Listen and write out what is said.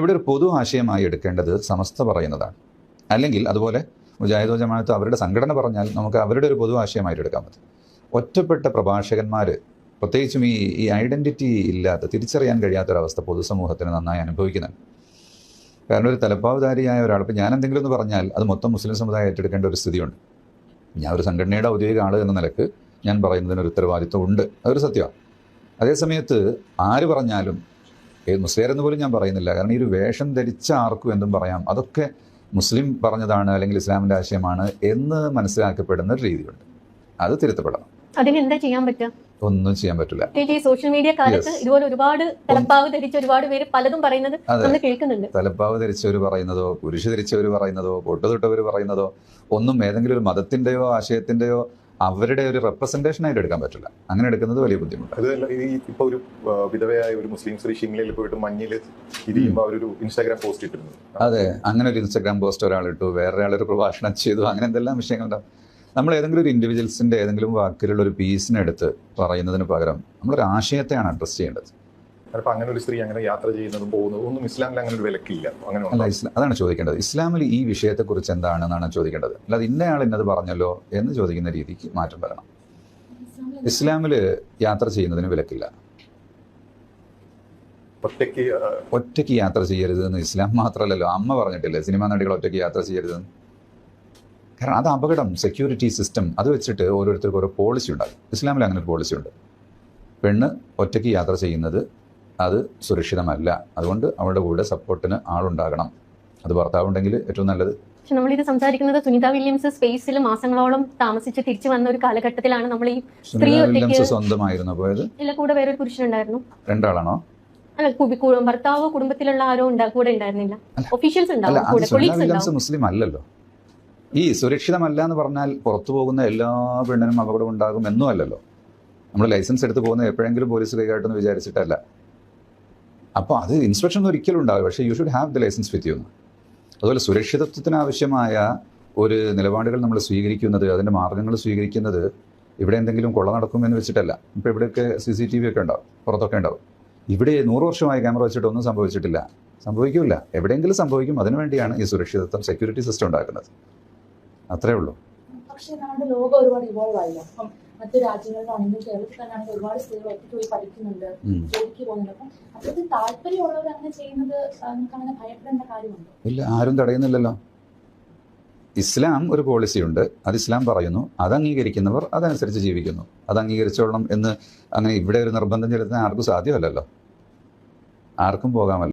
ഇവിടെ ഒരു പൊതു ആശയമായി എടുക്കേണ്ടത് സമസ്ത പറയുന്നതാണ്. അല്ലെങ്കിൽ അതുപോലെ മുജാഹിദോ ജമാഅത്ത് അവരുടെ സംഘടന പറഞ്ഞാൽ നമുക്ക് അവരുടെ ഒരു പൊതു ആശയമായിട്ട് എടുക്കാൻ പറ്റും. ഒറ്റപ്പെട്ട പ്രഭാഷകന്മാർ പ്രത്യേകിച്ചും ഈ ഈ ഐഡന്റിറ്റി ഇല്ലാത്ത തിരിച്ചറിയാൻ കഴിയാത്തൊരവസ്ഥ പൊതുസമൂഹത്തിന് നന്നായി അനുഭവിക്കുന്നുണ്ട്. കാരണം ഒരു തലപ്പാവുധാരിയായ ഒരാൾ ഇപ്പം ഞാൻ എന്തെങ്കിലും എന്ന് പറഞ്ഞാൽ അത് മൊത്തം മുസ്ലിം സമുദായം ഏറ്റെടുക്കേണ്ട ഒരു സ്ഥിതിയുണ്ട്. ഞാൻ ഒരു സംഘടനയുടെ ഔദ്യോഗിക ആൾ എന്ന നിലയ്ക്ക് ഞാൻ പറയുന്നതിനൊരു ഉത്തരവാദിത്വം ഉണ്ട് അതൊരു സത്യമാണ്. അതേസമയത്ത് ആര് പറഞ്ഞാലും ഏത് മുസ്ലിം പോലും ഞാൻ പറയുന്നില്ല. കാരണം ഈ ഒരു വേഷം ധരിച്ച ആർക്കും എന്തും പറയാം. അതൊക്കെ മുസ്ലിം പറഞ്ഞതാണ് അല്ലെങ്കിൽ ഇസ്ലാമിന്റെ ആശയമാണ് എന്ന് മനസ്സിലാക്കപ്പെടുന്ന ഒരു രീതിയുണ്ട്. അത് തിരുത്തപ്പെടണം. അതിനെന്താ ചെയ്യാൻ പറ്റുക? ഒന്നും ചെയ്യാൻ പറ്റില്ല. സോഷ്യൽ മീഡിയ കാലത്ത് ഇതുപോലെ ഒരുപാട് തലപ്പാവ് ധരിച്ച ഒരുപാട് പേര് പലതും പറയുന്നത് നമ്മൾ കേൾക്കുന്നുണ്ട്. തലപ്പാവ് ധരിച്ചവർ പറയുന്നതോ കുരിശ് ധരിച്ചവർ പറയുന്നതോ പൊട്ടുതൊട്ടവർ പറയുന്നതോ ഒന്നും ഏതെങ്കിലും ഒരു മതത്തിന്റെയോ ആശയത്തിന്റെയോ അവരുടെ ഒരു റെപ്രസെന്റേഷൻ ആയിട്ട് എടുക്കാൻ പറ്റില്ല. അങ്ങനെ എടുക്കുന്നത് വലിയ ബുദ്ധിമുട്ടാണ്. അത് ഈ ഇപ്പൊ ഒരു വിധവയായ ഒരു മുസ്ലിം സ്ത്രീ ഷിംലയിൽ പോയിട്ട് മഞ്ഞിൽ ഇരിക്കുമ്പോൾ അവരൊരു ഇൻസ്റ്റാഗ്രാം പോസ്റ്റ് ഇട്ടിരുന്നു. അതെ അങ്ങനെ ഒരു ഇൻസ്റ്റാഗ്രാം പോസ്റ്റ് ഒരാൾ ഇട്ടു വേറെ ഒരു പ്രഭാഷണം ചെയ്തു അങ്ങനെ എന്തെല്ലാം വിഷയങ്ങളുണ്ടാവും നമ്മൾ ഏതെങ്കിലും ഒരു ഇൻഡിവിജ്വൽസിന്റെ ഏതെങ്കിലും വാക്കിലുള്ള ഒരു പീസിനെടുത്ത് പറയുന്നതിന് പകരം നമ്മളൊരു ആശയത്തെയാണ് അഡ്രസ് ചെയ്യേണ്ടത്. അപ്പൊ അങ്ങനെ ഒരു സ്ത്രീ അങ്ങനെ യാത്ര ചെയ്യുന്നതും പോകുന്നതും ഒന്നും ഇസ്ലാമിൽ അങ്ങനെ ഒരു വിലക്കില്ല. അങ്ങനെ അല്ല ഇസ്ലാം അതാണ് ചോദിക്കേണ്ടത്. ഇസ്ലാമിൽ ഈ വിഷയത്തെക്കുറിച്ച് എന്താണെന്നാണ് ചോദിക്കേണ്ടത്. അല്ലാതെ ഇന്നയാൾ ഇന്നത് പറഞ്ഞല്ലോ എന്ന് ചോദിക്കുന്ന രീതിക്ക് മാറ്റം വരണം. ഇസ്ലാമിൽ യാത്ര ചെയ്യുന്നതിന് വിലക്കില്ല. ഒറ്റയ്ക്ക് ഒറ്റയ്ക്ക് യാത്ര ചെയ്യരുത് എന്ന് ഇസ്ലാം മാത്രമല്ലല്ലോ. അമ്മ പറഞ്ഞിട്ടില്ലേ സിനിമാ നടികൾ ഒറ്റയ്ക്ക് യാത്ര ചെയ്യരുത് കാരണം അത് അപകടം സെക്യൂരിറ്റി സിസ്റ്റം അത് വെച്ചിട്ട് ഓരോരുത്തർക്കും ഓരോ പോളിസി ഉണ്ടാകും. ഇസ്ലാമിൽ അങ്ങനെ ഒരു പോളിസി ഉണ്ട്. പെണ്ണ് ഒറ്റയ്ക്ക് യാത്ര ചെയ്യുന്നത് അത് സുരക്ഷിതമല്ല. അതുകൊണ്ട് അവളുടെ കൂടെ സപ്പോർട്ടിന് ആളുണ്ടാകണം. അത് ഭർത്താവുണ്ടെങ്കിൽ ഏറ്റവും നല്ലത്. പക്ഷെ നമ്മളിത് സംസാരിക്കുന്നത് സുനിത വില്യംസ് സ്പേസിൽ മാസങ്ങളോളം താമസിച്ച് തിരിച്ചു വന്ന ഒരു കാലഘട്ടത്തിലാണ് നമ്മൾ ഈ സ്ത്രീ വില്യംസ് സ്വന്തമായിരുന്നു. പോയത് ഇല്ല കൂടെ വേറൊരു പുരുഷനുണ്ടായിരുന്നു. രണ്ടാളാണോ? അല്ല ഭർത്താവോ കുടുംബത്തിലുള്ള ആരോ കൂടെ ഉണ്ടായിരുന്നില്ല. ഒഫീഷ്യൽസ് ഉണ്ടാവും മുസ്ലിം അല്ലല്ലോ. ഈ സുരക്ഷിതമല്ല എന്ന് പറഞ്ഞാൽ പുറത്തു പോകുന്ന എല്ലാ പെണ്ണിനും അപകടം ഉണ്ടാകും എന്നും അല്ലല്ലോ. നമ്മൾ ലൈസൻസ് എടുത്ത് പോകുന്ന എപ്പോഴെങ്കിലും പോലീസ് കൈകാട്ടെന്ന് വിചാരിച്ചിട്ടല്ല. അപ്പോൾ അത് ഇൻസ്പെക്ഷൻ ഒരിക്കലും ഉണ്ടാവില്ല. പക്ഷേ you should have the licence with you അതുപോലെ സുരക്ഷിതത്വത്തിന് ആവശ്യമായ ഒരു നിലപാടുകൾ നമ്മൾ സ്വീകരിക്കുന്നത് അതിന്റെ മാർഗങ്ങൾ സ്വീകരിക്കുന്നത് ഇവിടെ എന്തെങ്കിലും കൊള്ള നടക്കുമെന്ന് വെച്ചിട്ടല്ല. ഇപ്പോൾ ഇവിടെയൊക്കെ സി സി ടി വി ഒക്കെ ഉണ്ടാവും പുറത്തൊക്കെ ഉണ്ടാവും. ഇവിടെ നൂറ് വർഷമായി ക്യാമറ വെച്ചിട്ടൊന്നും സംഭവിച്ചിട്ടില്ല. സംഭവിക്കില്ല. എവിടെയെങ്കിലും സംഭവിക്കും. അതിനുവേണ്ടിയാണ് ഈ സുരക്ഷിതത്വം സെക്യൂരിറ്റി സിസ്റ്റം ഉണ്ടാക്കുന്നത്. അത്രേ ഉള്ളൂ. പക്ഷേ നമ്മുടെ ലോകം ഒരുപാട് ഇവോൾവ് ആയില്ല? മറ്റു രാജ്യങ്ങളിലാണെങ്കിൽ കേരളത്തിൽ തന്നെയാണെങ്കിൽ ഒരുപാട് സ്ത്രീകൾ ഒറ്റയ്ക്ക് പോയി പഠിക്കുന്നുണ്ട്. ജോലിക്ക് പോകുന്നുണ്ട്. അപ്പം അത്തരത്തിൽ താല്പര്യമുള്ളവർ അങ്ങനെ ചെയ്യുന്നത് നമുക്ക് അങ്ങനെ ഭയപ്പെടേണ്ട കാര്യമുണ്ടോ? ഇല്ല ആരും തടയുന്നില്ലല്ലോ. ഇസ്ലാം ഒരു പോളിസിയുണ്ട് അത് ഇസ്ലാം പറയുന്നു. അത് അംഗീകരിക്കുന്നവർ അതനുസരിച്ച് ജീവിക്കുന്നു. അത് അംഗീകരിച്ചോളണം എന്ന് അങ്ങനെ ഇവിടെ ഒരു നിർബന്ധം ചെലുത്താൻ ആർക്കും സാധ്യമല്ലല്ലോ. ആർക്കും പോകാമല്ലോ.